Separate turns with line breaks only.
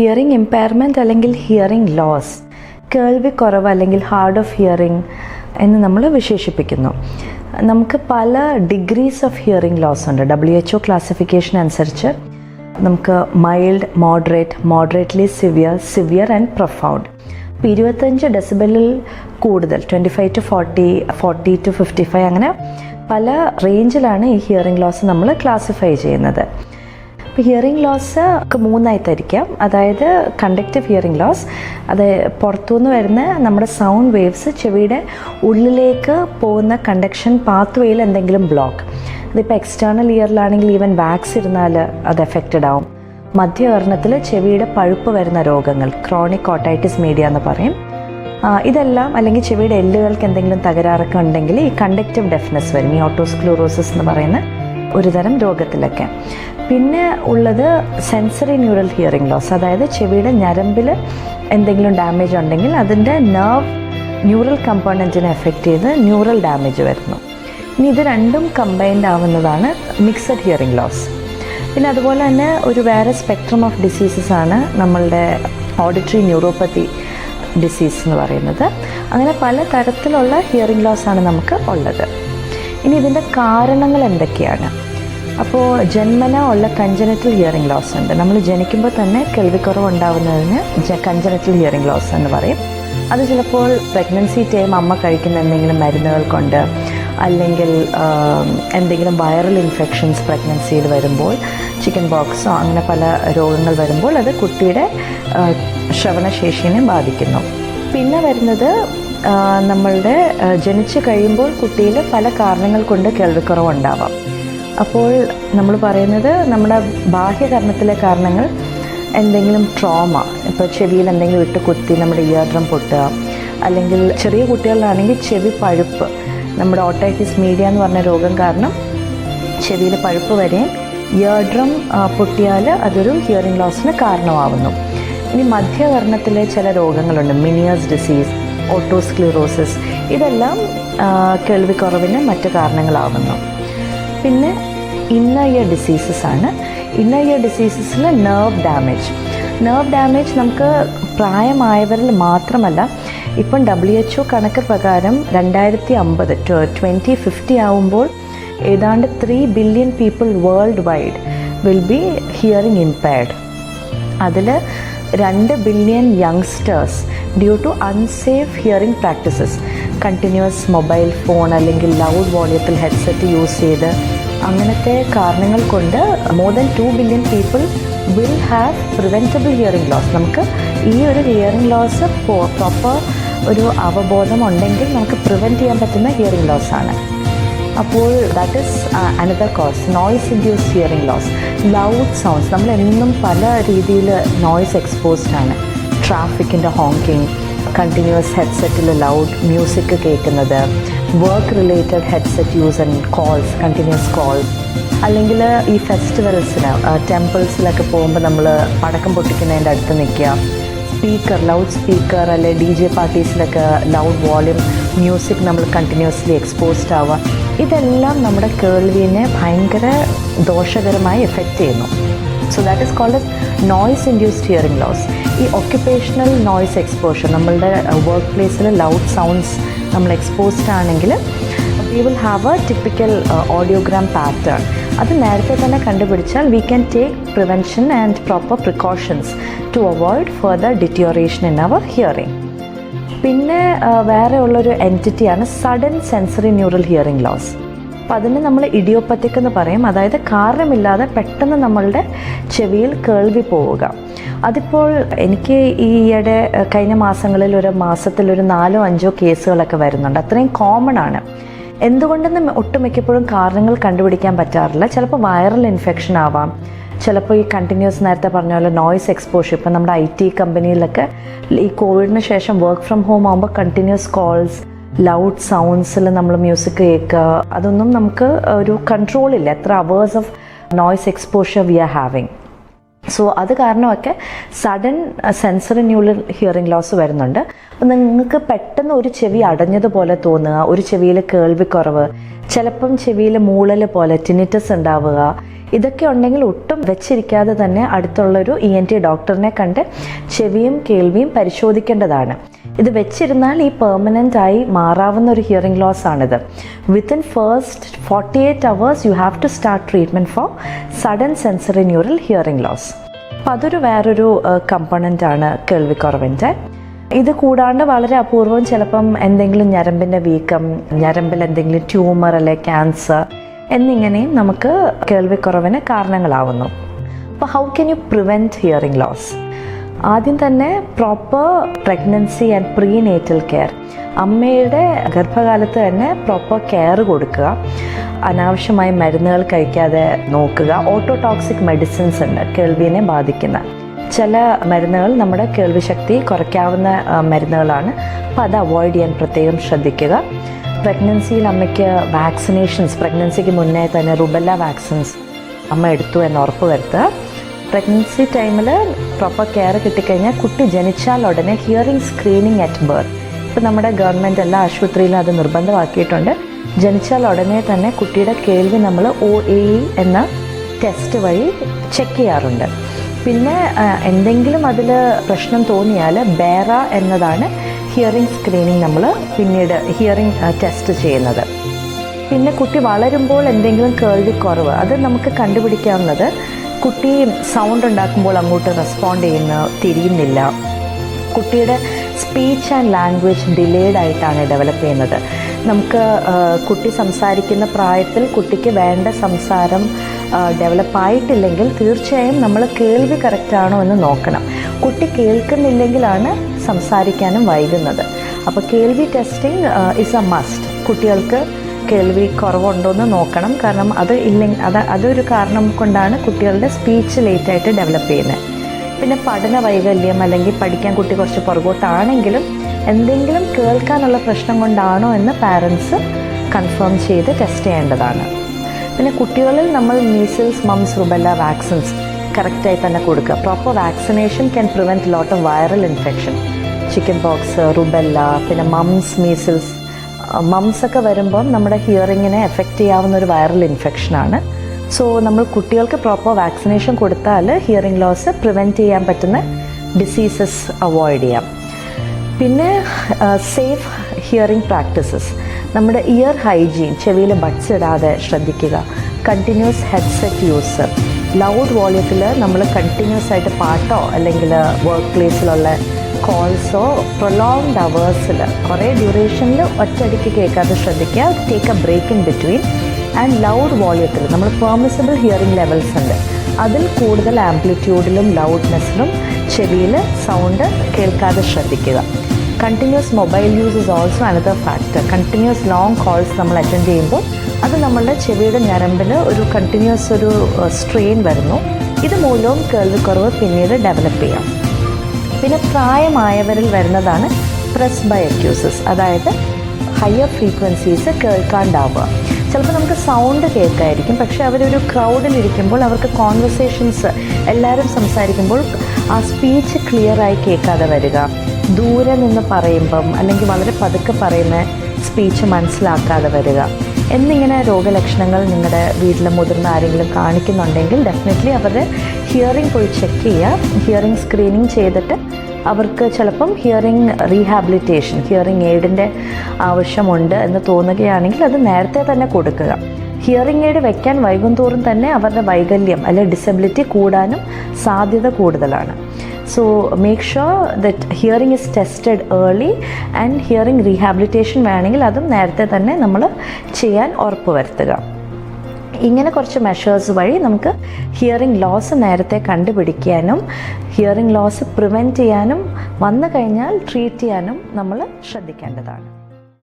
Hearing impairment അല്ലെങ്കിൽ hearing loss കേൾവി കുറവ് അല്ലെങ്കിൽ ഹാർഡ് ഓഫ് ഹിയറിംഗ് എന്ന് നമ്മൾ വിശേഷിപ്പിക്കുന്നു. നമുക്ക് പല ഡിഗ്രീസ് ഓഫ് ഹിയറിംഗ് ലോസ് ഉണ്ട്. ഡബ്ല്യു എച്ച് ഒ ക്ലാസിഫിക്കേഷൻ അനുസരിച്ച് നമുക്ക് mild moderate moderately severe severe and profound ഇപ്പോൾ ഇരുപത്തഞ്ച് ഡെസിബലിൽ കൂടുതൽ twenty five to forty forty to fifty five അങ്ങനെ പല റേഞ്ചിലാണ് ഈ ഹിയറിംഗ് ലോസ് നമ്മൾ ക്ലാസിഫൈ ചെയ്യുന്നത്. ഇപ്പോൾ ഹിയറിംഗ് ലോസ് മൂന്നായി തിരിക്കാം അതായത് കണ്ടക്റ്റീവ് ഹിയറിംഗ് ലോസ് അത് പുറത്തുനിന്ന് വരുന്ന നമ്മുടെ സൗണ്ട് വേവ്സ് ചെവിയുടെ ഉള്ളിലേക്ക് പോകുന്ന കണ്ടക്ഷൻ പാത്ത് വേയിൽ എന്തെങ്കിലും ബ്ലോക്ക് അതിപ്പോൾ എക്സ്റ്റേണൽ ഇയറിലാണെങ്കിൽ ഈവൻ വാക്സ് ഇരുന്നാൽ അത് എഫക്റ്റഡ് ആവും. മധ്യകർണത്തിൽ ചെവിയുടെ പഴുപ്പ് വരുന്ന രോഗങ്ങൾ ക്രോണിക് കോട്ടൈറ്റിസ് മീഡിയ എന്ന് പറയും. ഇതെല്ലാം അല്ലെങ്കിൽ ചെവിയുടെ എല്ലുകൾക്ക് എന്തെങ്കിലും തകരാറൊക്കെ ഉണ്ടെങ്കിൽ ഈ കണ്ടക്റ്റീവ് ഡെഫ്നെസ് വരും. ഈ ഓട്ടോസ്ക്ലൂറോസിസ് എന്ന് പറയുന്ന ഒരു തരം രോഗത്തിലൊക്കെ. പിന്നെ ഉള്ളത് സെൻസറി ന്യൂറൽ ഹിയറിംഗ് ലോസ് അതായത് ചെവിയുടെ ഞരമ്പിൽ എന്തെങ്കിലും ഡാമേജ് ഉണ്ടെങ്കിൽ അതിന്റെ നെർവ് ന്യൂറൽ കമ്പോണന്റിനെ എഫക്റ്റ് ചെയ്ത് ന്യൂറൽ ഡാമേജ് വരുന്നു. ഇനി ഇത് രണ്ടും കമ്പൈൻഡ് ആവുന്നതാണ് മിക്സഡ് ഹിയറിംഗ് ലോസ് പിന്നെ അതുപോലെ തന്നെ ഒരു വേറെ സ്പെക്ട്രം ഓഫ് ഡിസീസസ് ആണ് നമ്മളുടെ ഓഡിറ്ററി ന്യൂറോപ്പത്തി ഡിസീസ് എന്ന് പറയുന്നത്. അങ്ങനെ പല തരത്തിലുള്ള ഹിയറിംഗ് ലോസ് ആണ് നമുക്ക് ഉള്ളത്. ഇനി ഇതിന്റെ കാരണങ്ങൾ എന്തൊക്കെയാണ്? അപ്പോൾ ജന്മന ഉള്ള കഞ്ചനറ്റൽ ഹിയറിംഗ് ലോസ് ഉണ്ട്. നമ്മൾ ജനിക്കുമ്പോൾ തന്നെ കേൾവിക്കുറവ് ഉണ്ടാവുന്നതിന് കഞ്ചനറ്റൽ ഹിയറിംഗ് ലോസ് എന്ന് പറയും. അത് ചിലപ്പോൾ പ്രഗ്നൻസി ടൈം അമ്മ കഴിക്കുന്ന എന്തെങ്കിലും മരുന്നുകൾ കൊണ്ട് അല്ലെങ്കിൽ എന്തെങ്കിലും വൈറൽ ഇൻഫെക്ഷൻസ് പ്രഗ്നൻസിയിൽ വരുമ്പോൾ ചിക്കൻ ബോക്സോ അങ്ങനെ പല രോഗങ്ങൾ വരുമ്പോൾ അത് കുട്ടിയുടെ ശ്രവണശേഷിനെ ബാധിക്കുന്നു. പിന്നെ വരുന്നത് നമ്മളുടെ ജനിച്ചു കഴിയുമ്പോൾ കുട്ടിയിൽ പല കാരണങ്ങൾ കൊണ്ട് കേൾവിക്കുറവുണ്ടാവാം. അപ്പോൾ നമ്മൾ പറയുന്നത് നമ്മുടെ ബാഹ്യകരണത്തിലെ കാരണങ്ങൾ എന്തെങ്കിലും ട്രോമ ഇപ്പോൾ ചെവിയിൽ എന്തെങ്കിലും ഇട്ട് കുത്തി നമ്മുടെ ഇയർ ഡ്രം പൊട്ടുക അല്ലെങ്കിൽ ചെറിയ കുട്ടികളിലാണെങ്കിൽ ചെവി പഴുപ്പ് നമ്മുടെ ഓട്ടൈറ്റിസ് മീഡിയ എന്ന് പറഞ്ഞ രോഗം കാരണം ചെവിയിൽ പഴുപ്പ് വരെയും ഇയർ ഡ്രം പൊട്ടിയാൽ അതൊരു ഹിയറിംഗ് ലോസിന് കാരണമാവുന്നു. ഇനി മധ്യവർണത്തിലെ ചില രോഗങ്ങളുണ്ട് മിനിയേഴ്സ് ഡിസീസ് ഓട്ടോസ്ക്ലിറോസിസ്. ഇതെല്ലാം കേൾവിക്കുറവിന് മറ്റു കാരണങ്ങളാവുന്നു. പിന്നെ ഇന്നർ ഇയർ ഡിസീസസ് ആണ്. ഇന്നർ ഇയർ ഡിസീസസിൽ നെർവ് ഡാമേജ് നെർവ് ഡാമേജ് നമുക്ക് പ്രായമായവരിൽ മാത്രമല്ല ഇപ്പം ഡബ്ല്യു എച്ച് ഒ കണക്ക് പ്രകാരം രണ്ടായിരത്തി അമ്പത് ട്വന്റി ഫിഫ്റ്റി ആവുമ്പോൾ ഏതാണ്ട് three billion people world wide will be hearing impaired അതിൽ രണ്ട് billion youngsters due to unsafe hearing practices continuous mobile phone അല്ലെങ്കിൽ ലൗഡ് വോളിയത്തിൽ ഹെഡ്സെറ്റ് യൂസ് ചെയ്ത് അങ്ങനത്തെ കാരണങ്ങൾ കൊണ്ട് more than two billion people will have preventable hearing loss നമുക്ക് ഈ ഒരു ഹിയറിംഗ് ലോസ് പ്രോപ്പർ ഒരു അവബോധം ഉണ്ടെങ്കിൽ നമുക്ക് പ്രിവെന്റ് ചെയ്യാൻ പറ്റുന്ന ഹിയറിംഗ് ലോസ് ആണ്. അപ്പോൾ that is another cause noise induce hearing loss loud sounds നമ്മൾ എന്നും പല രീതിയിൽ നോയ്സ് എക്സ്പോസ്ഡ് ആണ്. ട്രാഫിക്കിന്റെ ഹോങ്കിങ് കണ്ടിന്യൂസ് ഹെഡ്സെറ്റിൽ ലൗഡ് മ്യൂസിക് കേൾക്കുന്നത് work related headset use and calls continuous calls അല്ലെങ്കിൽ ഈ ഫെസ്റ്റിവൽസിന് ടെമ്പിൾസിലൊക്കെ പോകുമ്പോൾ നമ്മൾ പടക്കം പൊട്ടിക്കുന്നതിന്റെ അടുത്ത് നിൽക്കുക. സ്പീക്കർ ലൗഡ് സ്പീക്കർ അല്ലെ ഡി ജെ പാർട്ടീസിലൊക്കെ ലൗഡ് വോളിയം മ്യൂസിക് നമ്മൾ കണ്ടിന്യൂസ്ലി എക്സ്പോസ്ഡ് ആവുക. ഇതെല്ലാം നമ്മുടെ കേൾവിനെ ഭയങ്കര ദോഷകരമായി എഫക്റ്റ് ചെയ്യുന്നു. So that is called as noise induced hearing loss ഈ ഒക്യുപ്പേഷണൽ നോയ്സ് എക്സ്പോഷർ നമ്മളുടെ വർക്ക് പ്ലേസിൽ ലൗഡ് സൗണ്ട്സ് നമ്മൾ എക്സ്പോസ്ഡ് ആണെങ്കിൽ we will have a typical audiogram pattern അത് നേരത്തെ തന്നെ കണ്ടുപിടിച്ചാൽ we can take prevention and proper precautions to avoid further deterioration in our hearing പിന്നെ വേറെ ഉള്ളൊരു എന്റിറ്റിയാണ് sudden sensory neural hearing loss അപ്പം അതിന് നമ്മൾ ഇഡിയോപ്പത്തിക് എന്ന് പറയും. അതായത് കാരണമില്ലാതെ പെട്ടെന്ന് നമ്മളുടെ ചെവിയിൽ കേൾവി പോവുക. അതിപ്പോൾ എനിക്ക് ഈയിടെ കഴിഞ്ഞ മാസങ്ങളിൽ ഒരു മാസത്തിൽ ഒരു നാലോ അഞ്ചോ കേസുകളൊക്കെ വരുന്നുണ്ട്. അത്രയും കോമൺ ആണ്. എന്തുകൊണ്ടെന്ന് ഒട്ടുമിക്കപ്പോഴും കാരണങ്ങൾ കണ്ടുപിടിക്കാൻ പറ്റാറില്ല. ചിലപ്പോൾ വൈറൽ ഇൻഫെക്ഷൻ ആവാം. ചിലപ്പോൾ ഈ കണ്ടിന്യൂസ് നേരത്തെ പറഞ്ഞ പോലെ നോയ്സ് എക്സ്പോഷർ ഇപ്പം നമ്മുടെ ഐ ടി കമ്പനിയിലൊക്കെ ഈ കോവിഡിന് ശേഷം വർക്ക് ഫ്രം ഹോം ആകുമ്പോൾ കണ്ടിന്യൂസ് കോൾസ് ലൗഡ് സൗണ്ട്സിൽ നമ്മൾ മ്യൂസിക് കേൾക്കുക. അതൊന്നും നമുക്ക് ഒരു കൺട്രോൾ ഇല്ല. എത്ര hours of noise exposure we are having so അത് കാരണമൊക്കെ sudden sensory neural hearing loss വരുന്നുണ്ട്. നിങ്ങൾക്ക് പെട്ടെന്ന് ഒരു ചെവി അടഞ്ഞതുപോലെ തോന്നുക ഒരു ചെവിയിൽ കേൾവിക്കുറവ് ചിലപ്പം ചെവിയിൽ മൂളൽ പോലെ ടിനിറ്റസ് ഉണ്ടാവുക. ഇതൊക്കെ ഉണ്ടെങ്കിൽ ഒട്ടും വെച്ചിരിക്കാതെ തന്നെ അടുത്തുള്ളൊരു ഇ എൻ ടി ഡോക്ടറിനെ കണ്ട് ചെവിയും കേൾവിയും പരിശോധിക്കേണ്ടതാണ്. ഇത് വെച്ചിരുന്നാൽ ഈ പെർമനന്റ് ആയി മാറാവുന്ന ഒരു ഹിയറിംഗ് ലോസ് ആണിത്. Within first forty eight hours you have to start treatment for sudden sensory neural hearing loss അപ്പം അതൊരു വേറൊരു കമ്പണന്റ് ആണ് കേൾവിക്കുറവിന്റെ ഇത് കൂടാണ്ട് വളരെ അപൂർവം ചിലപ്പം എന്തെങ്കിലും ഞരമ്പിന്റെ വീക്കം ഞരമ്പിൽ എന്തെങ്കിലും ട്യൂമർ അല്ലെ ക്യാൻസർ എന്നിങ്ങനെയും നമുക്ക് കേൾവിക്കുറവിന് കാരണങ്ങളാവുന്നു. അപ്പോൾ how can you prevent hearing loss ആദ്യം തന്നെ proper pregnancy and prenatal care അമ്മയുടെ ഗർഭകാലത്ത് തന്നെ പ്രോപ്പർ കെയർ കൊടുക്കുക. അനാവശ്യമായി മരുന്നുകൾ കഴിക്കാതെ നോക്കുക. ഓട്ടോടോക്സിക് മെഡിസിൻസ് ഉണ്ട് കേൾവിനെ ബാധിക്കുന്ന. ചില മരുന്നുകൾ നമ്മുടെ കേൾവിശക്തി കുറയ്ക്കാവുന്ന മരുന്നുകളാണ്. അപ്പോൾ അത് അവോയ്ഡ് ചെയ്യാൻ പ്രത്യേകം ശ്രദ്ധിക്കുക. പ്രഗ്നൻസിയിൽ അമ്മയ്ക്ക് വാക്സിനേഷൻസ് പ്രഗ്നൻസിക്ക് മുന്നേ തന്നെ റുബല്ല വാക്സിൻസ് അമ്മ എടുത്തു എന്ന് ഉറപ്പ് വരുത്തുക. പ്രഗ്നൻസി ടൈമിൽ പ്രോപ്പർ കെയർ കിട്ടിക്കഴിഞ്ഞാൽ കുട്ടി ജനിച്ചാൽ ഉടനെ ഹിയറിംഗ് സ്ക്രീനിങ് അറ്റ് ബർത്ത് ഇപ്പം നമ്മുടെ ഗവൺമെന്റ് എല്ലാ ആശുപത്രിയിലും അത് നിർബന്ധമാക്കിയിട്ടുണ്ട്. ജനിച്ചാൽ ഉടനെ തന്നെ കുട്ടിയുടെ കേൾവി നമ്മൾ ഒ എ എന്ന ടെസ്റ്റ് വഴി ചെക്ക് ചെയ്യാറുണ്ട്. പിന്നെ എന്തെങ്കിലും അതിൽ പ്രശ്നം തോന്നിയാൽ ബേറ എന്നതാണ് ഹിയറിംഗ് സ്ക്രീനിങ് നമ്മൾ പിന്നീട് ഹിയറിംഗ് ടെസ്റ്റ് ചെയ്യുന്നത്. പിന്നെ കുട്ടി വളരുമ്പോൾ എന്തെങ്കിലും കേൾവി കുറവ് അത് നമുക്ക് കണ്ടുപിടിക്കാവുന്നത് കുട്ടി സൗണ്ട് ഉണ്ടാക്കുമ്പോൾ അങ്ങോട്ട് റെസ്പോണ്ട് ചെയ്യുന്ന തിരിയുന്നില്ല. കുട്ടിയുടെ സ്പീച്ച് ആൻഡ് ലാംഗ്വേജ് ഡിലേഡ് ആയിട്ടാണ് ഡെവലപ്പ് ചെയ്യുന്നത്. നമുക്ക് കുട്ടി സംസാരിക്കുന്ന പ്രായത്തിൽ കുട്ടിക്ക് വേണ്ട സംസാരം ഡെവലപ്പ് ആയിട്ടില്ലെങ്കിൽ തീർച്ചയായും നമ്മൾ കേൾവി കറക്റ്റാണോ എന്ന് നോക്കണം. കുട്ടി കേൾക്കുന്നില്ലെങ്കിലാണ് സംസാരിക്കാനും വൈകുന്നത്. അപ്പോൾ കേൾവി ടെസ്റ്റിംഗ് ഇസ് എ മസ്റ്റ് കുട്ടികൾക്ക് കേൾവി കുറവുണ്ടോ എന്ന് നോക്കണം. കാരണം അത് ഇല്ലെങ്കിൽ അത് അതൊരു കാരണം കൊണ്ടാണ് കുട്ടികളുടെ സ്പീച്ച് ലേറ്റായിട്ട് ഡെവലപ്പ് ചെയ്യുന്നത്. പിന്നെ പഠന വൈകല്യം അല്ലെങ്കിൽ പഠിക്കാൻ കുട്ടി കുറച്ച് പുറകോട്ടാണെങ്കിലും എന്തെങ്കിലും കേൾക്കാനുള്ള പ്രശ്നം കൊണ്ടാണോ എന്ന് പാരൻസ് കൺഫേം ചെയ്ത് ടെസ്റ്റ് ചെയ്യേണ്ടതാണ്. പിന്നെ കുട്ടികളിൽ നമ്മൾ മീസിൽസ് മംസ് റുബല്ല വാക്സിൻസ് കറക്റ്റായി തന്നെ കൊടുക്കുക. Proper vaccination can prevent lot of viral infection chicken pox rubella പിന്നെ മംസ് മീസിൽസ് മംസ് ഒക്കെ വരുമ്പം നമ്മുടെ ഹിയറിങ്ങിനെ എഫക്റ്റ് ചെയ്യാവുന്ന ഒരു വൈറൽ ഇൻഫെക്ഷനാണ് സോ നമ്മൾ കുട്ടികൾക്ക് പ്രോപ്പർ വാക്സിനേഷൻ കൊടുത്താൽ ഹിയറിംഗ് ലോസ് പ്രിവെന്റ് ചെയ്യാൻ പറ്റുന്ന ഡിസീസസ് അവോയ്ഡ് ചെയ്യാം. പിന്നെ സേഫ് ഹിയറിംഗ് പ്രാക്ടീസസ് നമ്മുടെ ഇയർ ഹൈജീൻ ചെവിയിൽ ബഡ്സ് ഇടാതെ ശ്രദ്ധിക്കുക. കണ്ടിന്യൂസ് ഹെഡ്സെറ്റ് യൂസ് ലൗഡ് വോളിയത്തിൽ നമ്മൾ കണ്ടിന്യൂസ് ആയിട്ട് പാട്ടോ അല്ലെങ്കിൽ വർക്ക് പ്ലേസിലുള്ള കോൾസോ പ്രൊലോങ്ഡ് അവേഴ്സിൽ കുറേ ഡ്യൂറേഷനിൽ ഒറ്റയടിക്ക് കേൾക്കാതെ ശ്രദ്ധിക്കുക. Take a break in between and loud വോളിയത്തിൽ നമ്മൾ പെർമിസിബിൾ ഹിയറിംഗ് ലെവൽസ് ഉണ്ട്. അതിൽ കൂടുതൽ ആംപ്ലിറ്റ്യൂഡിലും ലൗഡ്നെസ്സിലും ചെവിയിൽ സൗണ്ട് കേൾക്കാതെ ശ്രദ്ധിക്കുക. Continuous mobile use is also another factor continuous long calls നമ്മൾ അറ്റൻഡ് ചെയ്യുമ്പോൾ അത് നമ്മളുടെ ചെവിയുടെ ഞരമ്പിൽ ഒരു കണ്ടിന്യൂസ് ഒരു സ്ട്രെയിൻ വരുന്നു. ഇത് മൂലവും കേൾവിക്കുറവ് പിന്നീട് ഡെവലപ്പ് ചെയ്യാം. പിന്നെ പ്രായമായവരിൽ വരുന്നതാണ് പ്രസ് ബൈ അക്യൂസസ് അതായത് ഹയർ ഫ്രീക്വൻസീസ് കേൾക്കാണ്ടാവുക. ചിലപ്പോൾ നമുക്ക് സൗണ്ട് കേൾക്കായിരിക്കും പക്ഷെ അവരൊരു ക്രൗഡിലിരിക്കുമ്പോൾ അവർക്ക് കോൺവെർസേഷൻസ് എല്ലാവരും സംസാരിക്കുമ്പോൾ ആ സ്പീച്ച് ക്ലിയറായി കേൾക്കാതെ വരിക. ദൂരെ നിന്ന് പറയുമ്പം അല്ലെങ്കിൽ വളരെ പതുക്കെ പറയുന്ന സ്പീച്ച് മനസ്സിലാക്കാതെ വരിക. എന്നിങ്ങനെ രോഗലക്ഷണങ്ങൾ നിങ്ങളുടെ വീട്ടിലെ മുതിർന്ന ആരെങ്കിലും കാണിക്കുന്നുണ്ടെങ്കിൽ ഡെഫിനറ്റ്ലി അവരുടെ ഹിയറിംഗ് പോയി ചെക്ക് ചെയ്യുക. ഹിയറിംഗ് സ്ക്രീനിങ് ചെയ്തിട്ട് അവർക്ക് ചിലപ്പം ഹിയറിംഗ് റീഹാബിലിറ്റേഷൻ ഹിയറിംഗ് എയ്ഡിന്റെ ആവശ്യമുണ്ട് എന്ന് തോന്നുകയാണെങ്കിൽ അത് നേരത്തെ തന്നെ കൊടുക്കുക. ഹിയറിംഗ് എയ്ഡ് വെക്കാൻ വൈകുന്തോറും തന്നെ അവരുടെ വൈകല്യം അല്ലെ ഡിസബിലിറ്റി കൂടാനും സാധ്യത കൂടുതലാണ്. So make sure that hearing is tested early and hearing rehabilitation വേണമെങ്കിൽ അതും നേരത്തെ തന്നെ നമ്മൾ ചെയ്യാൻ ഉറപ്പ് വരുത്തുക. ഇങ്ങനെ കുറച്ച് മെഷേഴ്സ് വഴി നമുക്ക് ഹിയറിംഗ് ലോസ് നേരത്തെ കണ്ടുപിടിക്കാനും ഹിയറിംഗ് ലോസ് പ്രിവെന്റ് ചെയ്യാനും വന്നു കഴിഞ്ഞാൽ ട്രീറ്റ് ചെയ്യാനും നമ്മൾ ശ്രദ്ധിക്കേണ്ടതാണ്.